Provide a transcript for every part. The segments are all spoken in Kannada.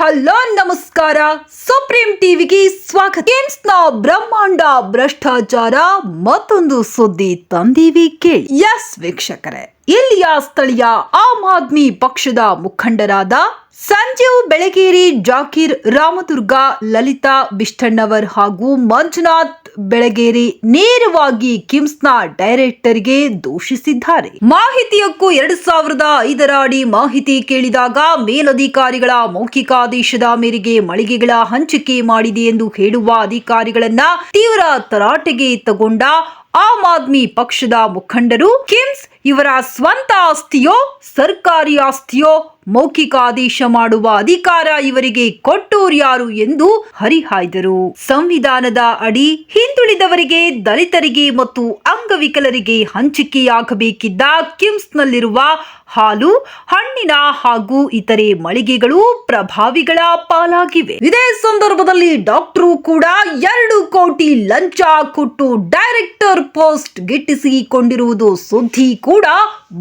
ಹಲೋ, ನಮಸ್ಕಾರ. ಸುಪ್ರೀಂ ಟಿವಿಗೆ ಸ್ವಾಗತ. ನ ಬ್ರಹ್ಮಾಂಡ ಭ್ರಷ್ಟಾಚಾರ ಮತ್ತೊಂದು ಸುದ್ದಿ ತಂದೀವಿ ಕೇಳಿ. ಎಸ್ ವೀಕ್ಷಕರೇ, ಇಲ್ಲಿಯ ಸ್ಥಳೀಯ ಆಮ್ ಆದ್ಮಿ ಪಕ್ಷದ ಮುಖಂಡರಾದ ಸಂಜೀವ್ ಬೆಳಗೇರಿ, ಜಾಕೀರ್ ರಾಮದುರ್ಗ, ಲಲಿತಾ ಬಿಷ್ಟಣ್ಣವರ್ ಹಾಗೂ ಮಂಜುನಾಥ್ ಬೆಳಗೇರಿ ನೇರವಾಗಿ ಕಿಮ್ಸ್ನ ಡೈರೆಕ್ಟರ್ಗೆ ದೂಷಿಸಿದ್ದಾರೆ. ಮಾಹಿತಿಯಕ್ಕೂ ಎರಡ್ ಸಾವಿರದ ಐದರ ಅಡಿ ಮಾಹಿತಿ ಕೇಳಿದಾಗ ಮೇಲಧಿಕಾರಿಗಳ ಮೌಖಿಕ ಆದೇಶದ ಮೇರೆಗೆ ಮಳಿಗೆಗಳ ಹಂಚಿಕೆ ಮಾಡಿದೆ ಎಂದು ಹೇಳುವ ಅಧಿಕಾರಿಗಳನ್ನ ತೀವ್ರ ತರಾಟೆಗೆ ತಗೊಂಡ ಆಮ್ ಆದ್ಮಿ ಪಕ್ಷದ ಮುಖಂಡರು ಕಿಮ್ಸ್ ಇವರ ಸ್ವಂತ ಆಸ್ತಿಯೋ, ಸರ್ಕಾರಿ ಆಸ್ತಿಯೋ ಮೌಖಿಕ ಆದೇಶ ಮಾಡುವ ಅಧಿಕಾರ ಇವರಿಗೆ ಕೊಟ್ಟೋರು ಯಾರು ಎಂದು ಹರಿಹಾಯ್ದರು. ಸಂವಿಧಾನದ ಅಡಿ ಹಿಂದುಳಿದವರಿಗೆ, ದಲಿತರಿಗೆ ಮತ್ತು ಅಂಗವಿಕಲರಿಗೆ ಹಂಚಿಕೆಯಾಗಬೇಕಿದ್ದ ಕಿಮ್ಸ್ನಲ್ಲಿರುವ ಹಾಲು, ಹಣ್ಣಿನ ಹಾಗೂ ಇತರೆ ಮಳಿಗೆಗಳು ಪ್ರಭಾವಿಗಳ ಪಾಲಾಗಿವೆ. ಇದೇ ಸಂದರ್ಭದಲ್ಲಿ ಡಾಕ್ಟರು ಕೂಡ ಎರಡು ಕೋಟಿ ಲಂಚ ಕೊಟ್ಟು ಡೈರೆಕ್ಟರ್ ಪೋಸ್ಟ್ ಗಿಟ್ಟಿಸಿಕೊಂಡಿರುವುದು ಸುದ್ದಿ ಕೂಡ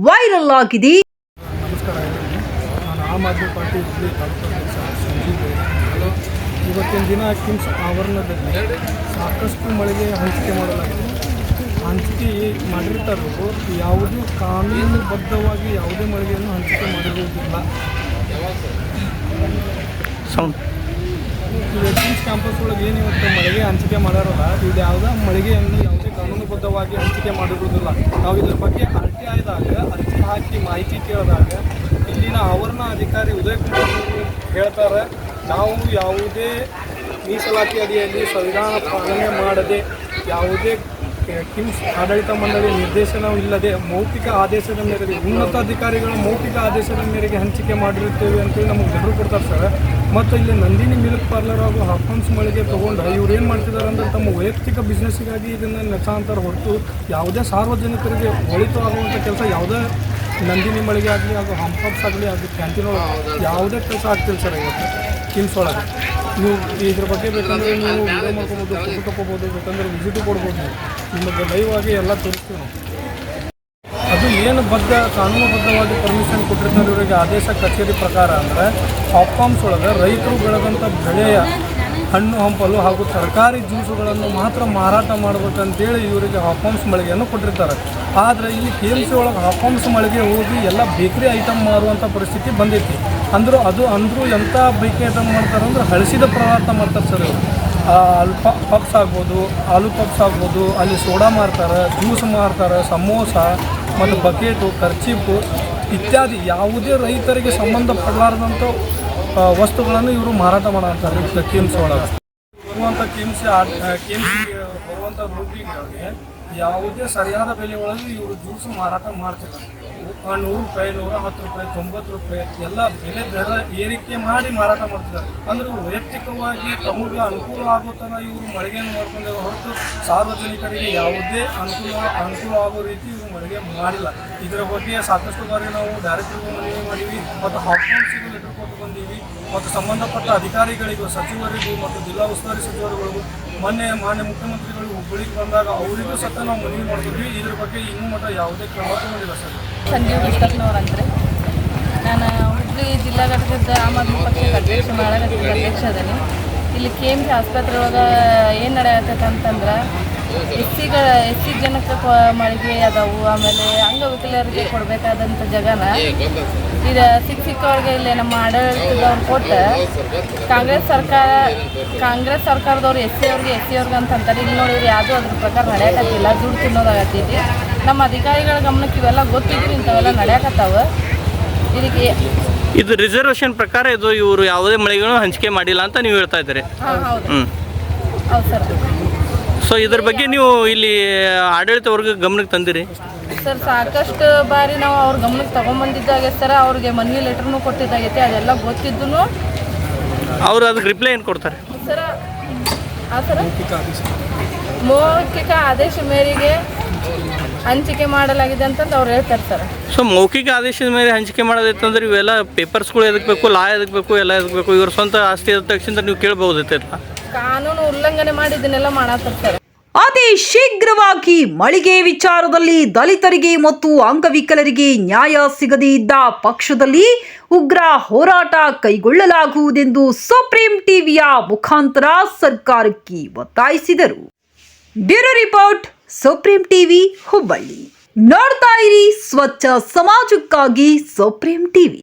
ವೈರಲ್ ಆಗಿದೆ. ನಮಸ್ಕಾರ ಎಲ್ಲರಿಗೂ ನಾನು ಆಮ್ ಆದ್ಮಿ ಪಾರ್ಟಿ. ಇವತ್ತಿನ ದಿನ ಕಿಮ್ಸ್ ಆವರಣದಲ್ಲಿ ಸಾಕಷ್ಟು ಮಳೆಗೆ ಹಂಚಿಕೆ ಮಾಡಲಾಗಿದೆ. ಹಂಚಿಕೆ ಮಾಡಿರ್ತಾರೋ ಯಾವುದೇ ಕಾನೂನುಬದ್ಧವಾಗಿ ಯಾವುದೇ ಮಳಿಗೆಯನ್ನು ಹಂಚಿಕೆ ಮಾಡಿರುವುದಿಲ್ಲ. ಕಿಮ್ಸ್ ಕ್ಯಾಂಪಸ್ ಒಳಗೆ ಏನು ಇವತ್ತು ಮಳಿಗೆ ಹಂಚಿಕೆ ಮಾಡ್ಯಾರಲ್ಲ ಇದು ಯಾವುದೇ ಮಳಿಗೆಯನ್ನು ಯಾವುದೇ ಕಾನೂನುಬದ್ಧವಾಗಿ ಹಂಚಿಕೆ ಮಾಡಿರುವುದಿಲ್ಲ. ನಾವು ಇದ್ರ ಬಗ್ಗೆ ಅರ್ಜಿ ಆಯ್ದಾಗ, ಅರ್ಜಿ ಹಾಕಿ ಮಾಹಿತಿ ಕೇಳಿದಾಗ, ಇಲ್ಲಿನ ಆವರಣ ಅಧಿಕಾರಿ ಉದಯ್ ಕುಮಾರ್ ಹೇಳ್ತಾರೆ, ನಾವು ಯಾವುದೇ ಮೀಸಲಾತಿ ಅಡಿಯಲ್ಲಿ ಸಂವಿಧಾನ ಪಾಲನೆ ಮಾಡದೆ ಯಾವುದೇ ಕಿಮ್ಸ್ ಆಡಳಿತ ಮಂಡಳಿ ನಿರ್ದೇಶನವಿಲ್ಲದೆ ಮೌಖಿಕ ಆದೇಶದ ಮೇರೆಗೆ ಉನ್ನತ ಅಧಿಕಾರಿಗಳು ಮೌಖಿಕ ಆದೇಶದ ಮೇರೆಗೆ ಹಂಚಿಕೆ ಮಾಡಿರುತ್ತೇವೆ ಅಂತೇಳಿ ನಮಗೆ ಜನರು ಕೊಡ್ತಾರೆ ಸರ್. ಮತ್ತು ಇಲ್ಲಿ ನಂದಿನಿ ಮಿಲ್ಕ್ ಪಾರ್ಲರ್ ಹಾಗೂ ಹಾಫನ್ಸ್ ಮಳಿಗೆ ತೊಗೊಂಡು ಇವ್ರು ಏನು ಮಾಡ್ತಿದ್ದಾರೆ ಅಂದರೆ ತಮ್ಮ ವೈಯಕ್ತಿಕ ಬಿಸ್ನೆಸ್ಗಾಗಿ ಇದನ್ನು ನೆಸಾಂತರ ಹೊರತು ಯಾವುದೇ ಸಾರ್ವಜನಿಕರಿಗೆ ಒಳಿತು ಆಗುವಂಥ ಕೆಲಸ ಯಾವುದೇ ನಂದಿನಿ ಮಳಿಗೆ ಆಗಲಿ ಹಾಗೂ ಹಂಪಾಪ್ಸ್ ಆಗಲಿ ಹಾಗೂ ಕ್ಯಾಂಟೀನ್ ಒಳಗೆ ಯಾವುದೇ ಕೆಲಸ ಆಗ್ತಿಲ್ಲ ಸರ್ ಇವತ್ತು. ಕಿಮ್ಸ್ ಒಳಗೆ. ನೀವು ಇದ್ರ ಬಗ್ಗೆ ಬೇಕಂದ್ರೆ ನೀವು ವಿಡಿಯೋ ಮಾಡ್ಕೊಬೋದು ಫೋಟೋ ತಗೋಬೋದು ಬೇಕಂದ್ರೆ ವಿಸಿಟು ಕೊಡ್ಬೋದು. ನಿಮಗೆ ಎಲ್ಲ ತೋರಿಸ್ತೀವಿ ಅದು ಏನು ಬದ್ಧ, ಕಾನೂನುಬದ್ಧವಾಗಿ ಪರ್ಮಿಷನ್ ಕೊಟ್ಟಿರ್ತಾರೆ ಇವರಿಗೆ ಆದೇಶ ಕಚೇರಿ ಪ್ರಕಾರ ಅಂದರೆ ಹಾಪ್ಕಾಮ್ಸ್ ಒಳಗೆ ರೈತರು ಬೆಳೆದಂಥ ಬೆಳೆಯ ಹಣ್ಣು, ಹಂಪಲು ಹಾಗೂ ತರಕಾರಿ ಜ್ಯೂಸುಗಳನ್ನು ಮಾತ್ರ ಮಾರಾಟ ಮಾಡ್ಬೇಕಂತೇಳಿ ಇವರಿಗೆ ಹಾಪ್ಕಾಮ್ಸ್ ಮಳಿಗೆಯನ್ನು ಕೊಟ್ಟಿರ್ತಾರೆ. ಆದರೆ ಇಲ್ಲಿ ಕೆ ಎಂ ಸಿ ಒಳಗೆ ಹಾಪ್ಕಾಮ್ಸ್ ಮಳಿಗೆ ಹೋಗಿ ಎಲ್ಲ ಬೇಕರಿ ಐಟಮ್ ಮಾರುವಂಥ ಪರಿಸ್ಥಿತಿ ಬಂದೈತಿ. ಅಂದರೂ ಅದು ಅಂದರೂ ಎಂಥ ಐಟಮ್ ಮಾಡ್ತಾರೆ ಅಂದ್ರೆ ಹಳಸಿದ ಪದಾರ್ಥ ಮಾಡ್ತಾರೆ ಸರ್ ಅಲ್ಪ ಪಪ್ಸ್ ಆಗ್ಬೋದು, ಆಲೂ ಪಪ್ಸ್ ಆಗ್ಬೋದು, ಅಲ್ಲಿ ಸೋಡಾ ಮಾರ್ತಾರೆ, ಜ್ಯೂಸ್ ಮಾರ್ತಾರೆ, ಸಮೋಸ, ಮತ್ತು ಬಕೆಟು ಖರ್ಚೀಪು ಇತ್ಯಾದಿ. ಯಾವುದೇ ರೈತರಿಗೆ ಸಂಬಂಧಪಡಲಾರ್ದಂಥ ವಸ್ತುಗಳನ್ನು ಇವರು ಮಾರಾಟ ಮಾಡ್ತಾರೆ ಕಿಮ್ಸ್ ಒಳಗೆ. ಬರುವಂಥ ಕಿಮ್ಸ್ ಬರುವಂಥ ರೋಗಿಗಳಿಗೆ ಯಾವುದೇ ಸರಿಯಾದ ಬೆಲೆ ಒಳಗೆ ಇವರು ಜ್ಯೂಸು ಮಾರಾಟ ಮಾಡ್ತಿದ್ದಾರೆ ನೂರು ರೂಪಾಯಿ ನೂರ ಹತ್ತು ರೂಪಾಯಿ, ತೊಂಬತ್ತು ರೂಪಾಯಿ, ಎಲ್ಲ ಬೆಲೆ ದರ ಏರಿಕೆ ಮಾಡಿ ಮಾರಾಟ ಮಾಡ್ತಿದ್ದಾರೆ. ಅಂದ್ರೆ ವೈಯಕ್ತಿಕವಾಗಿ ತಮಗೆ ಅನುಕೂಲ ಆಗೋ ಥರ ಇವರು ಮಳಿಗೆಯನ್ನು ಮಾಡ್ಕೊಂಡಾಗ ಹೊರತು ಸಾರ್ವಜನಿಕರಿಗೆ ಯಾವುದೇ ಅನುಕೂಲ ಅನುಕೂಲ ಆಗೋ ರೀತಿ ಇವರು ಮಳಿಗೆ ಮಾಡಿಲ್ಲ. ಇದರ ಬಗ್ಗೆ ಸಾಕಷ್ಟು ಬಾರಿ ನಾವು ಡೈರೆಕ್ಟ್ ಮನವಿ ಮಾಡೀವಿ ಮತ್ತು ಹಾಸ್ಪಿಟಲ್ಸಿಗೂ ಬಂದೀವಿ ಮತ್ತು ಸಂಬಂಧಪಟ್ಟ ಅಧಿಕಾರಿಗಳಿಗೂ, ಸಚಿವರಿಗೂ ಮತ್ತು ಜಿಲ್ಲಾ ಉಸ್ತುವಾರಿ ಸಚಿವರುಗಳಿಗೂ, ಮೊನ್ನೆ ಮಾನ್ಯ ಮುಖ್ಯಮಂತ್ರಿಗಳು ಹುಬ್ಬಳ್ಳಿಗೆ ಬಂದಾಗ ಅವರಿಗೂ ಸತ ನಾವು ಮನವಿ ಮಾಡಿದ್ವಿ ಇದ್ರ ಬಗ್ಗೆ ಇನ್ನೂ ಮಟ್ಟ ಯಾವುದೇ ಕ್ರಮ ತಗೊಂಡಿಲ್ಲ ಸರ್. ಸಂಜೀವ್ ವಿಶ್ವಕ್ನವ್ರಂತ್ರಿ ನಾನು ಹುಬ್ಬಳ್ಳಿ ಜಿಲ್ಲಾ ಘಟಕದ ಆಮ್ ಆದ್ಮಿ ಪಕ್ಷದ ಅಧ್ಯಕ್ಷ ಇಲ್ಲಿ ಕೆ ಎಂ ಸಿ ಆಸ್ಪತ್ರೆ ಒಳಗೆ ಏನು ನಡೆಯತ್ತೆ ಅಂತಂದ್ರೆ ಎಸ್ ಸಿಗಳ ಎಸ್ ಸಿ ಜನಕ್ಕೆ ಮಳಿಗೆ ಅದಾವು ಆಮೇಲೆ ಅಂಗವಿಕಲರಿಗೆ ಕೊಡಬೇಕಾದಂಥ ಜಗನ. ಇದು ಸಿಕ್ಕ ಸಿಕ್ಕವ್ರಿಗೆ ಇಲ್ಲಿ ನಮ್ಮ ಆಡಳಿತದವ್ರು ಕೊಟ್ಟು ಕಾಂಗ್ರೆಸ್ ಸರ್ಕಾರ ಕಾಂಗ್ರೆಸ್ ಸರ್ಕಾರದವ್ರು ಎಸ್ ಸಿ ಅವ್ರಿಗೆ ಎಸ್ ಸಿ ಅವ್ರಿಗೆ ಅಂತ ಅಂತಾರೆ ಇಲ್ಲಿ ನೋಡಿದ್ರೆ ಯಾವುದೂ ಅದ್ರ ಪ್ರಕಾರ ನಡೆಯಕತ್ತಿಲ್ಲ. ದುಡ್ಡು ತಿನ್ನೋದಾಗತ್ತೈತಿ ನಮ್ಮ ಅಧಿಕಾರಿಗಳ ಗಮನಕ್ಕೆ ಇವೆಲ್ಲ ಗೊತ್ತಿದ್ರು ಇಂಥವೆಲ್ಲ ನಡೆಯಕತ್ತಾವ. ಇದಕ್ಕೆ ಇದು ರಿಸರ್ವೇಶನ್ ಪ್ರಕಾರ ಇದು ಇವರು ಯಾವುದೇ ಮಳಿಗೆಗಳು ಹಂಚಿಕೆ ಮಾಡಿಲ್ಲ ಅಂತ ನೀವು ಹೇಳ್ತಾ ಇದ್ದೀರಿ. ಹಾಂ ಹೌದು. ಹ್ಞೂ ಹೌದು ಸರ್. ಸೊ ಇದ್ರ ಬಗ್ಗೆ ನೀವು ಇಲ್ಲಿ ಆಡಳಿತ ವರ್ಗ ಗಮನಕ್ಕೆ ತಂದಿರಿ? ಸರ್ ಸಾಕಷ್ಟು ಬಾರಿ ನಾವು ಅವ್ರ ಗಮನಕ್ಕೆ ತಗೊಂಬಂದಿದ್ದಾಗೆ ಸರ್ ಅವ್ರಿಗೆ ಮನಿ ಲೆಟ್ರ್ನು ಕೊಟ್ಟಿದ್ದಾಗೈತೆ ಅದೆಲ್ಲ ಗೊತ್ತಿದ್ದು ಅವರು ಅದಕ್ಕೆ ರಿಪ್ಲೈ ಏನು ಕೊಡ್ತಾರೆ? ಸರ್ ಆ ಸರ? ಮೌಖಿಕ ಆದೇಶ ಮೇರೆಗೆ ಹಂಚಿಕೆ ಮಾಡಲಾಗಿದೆ ಅಂತಂದು ಅವ್ರು ಹೇಳ್ತಾರೆ ಸರ್. ಸೊ ಮೌಖಿಕ ಆದೇಶದ ಮೇಲೆ ಹಂಚಿಕೆ ಮಾಡೋದಿತ್ತಂದ್ರೆ ಇವೆಲ್ಲ ಪೇಪರ್ಸ್ಗಳು ಎದಕ್ಕೆ ಬೇಕು ಲಾ ಎದಕ್ಕೆ ಬೇಕು ಎಲ್ಲ ಎದಕ್ಕೆ ಬೇಕು ಇವ್ರ ಸ್ವಂತ ಆಸ್ತಿ ಆದ ತಕ್ಷಣ ನೀವು ಕೇಳ್ಬೋದಿತ್ತಲ್ಲ ಕಾನೂನು ಉಲ್ಲಂಘನೆ ಮಾಡಿದ್ದನ್ನೆಲ್ಲ ಮಾಡತ್ತಾರ ಸರ್. ಅತಿ ಶೀಘ್ರವಾಗಿ ಮಳಿಗೆ ವಿಚಾರದಲ್ಲಿ ದಲಿತರಿಗೆ ಮತ್ತು ಅಂಗವಿಕಲರಿಗೆ ನ್ಯಾಯ ಸಿಗದೇ ಇದ್ದ ಪಕ್ಷದಲ್ಲಿ ಉಗ್ರ ಹೋರಾಟ ಕೈಗೊಳ್ಳಲಾಗುವುದೆಂದು ಸುಪ್ರೀಂ ಟಿವಿಯ ಮುಖಾಂತರ ಸರ್ಕಾರಕ್ಕೆ ಒತ್ತಾಯಿಸಿದರು. Bureau report, supreme TV, Hubballi. ನೋಡ್ತಾ ಇರಿ, ಸ್ವಚ್ಛ ಸಮಾಜಕ್ಕಾಗಿ ಸುಪ್ರೀಂ ಟಿವಿ.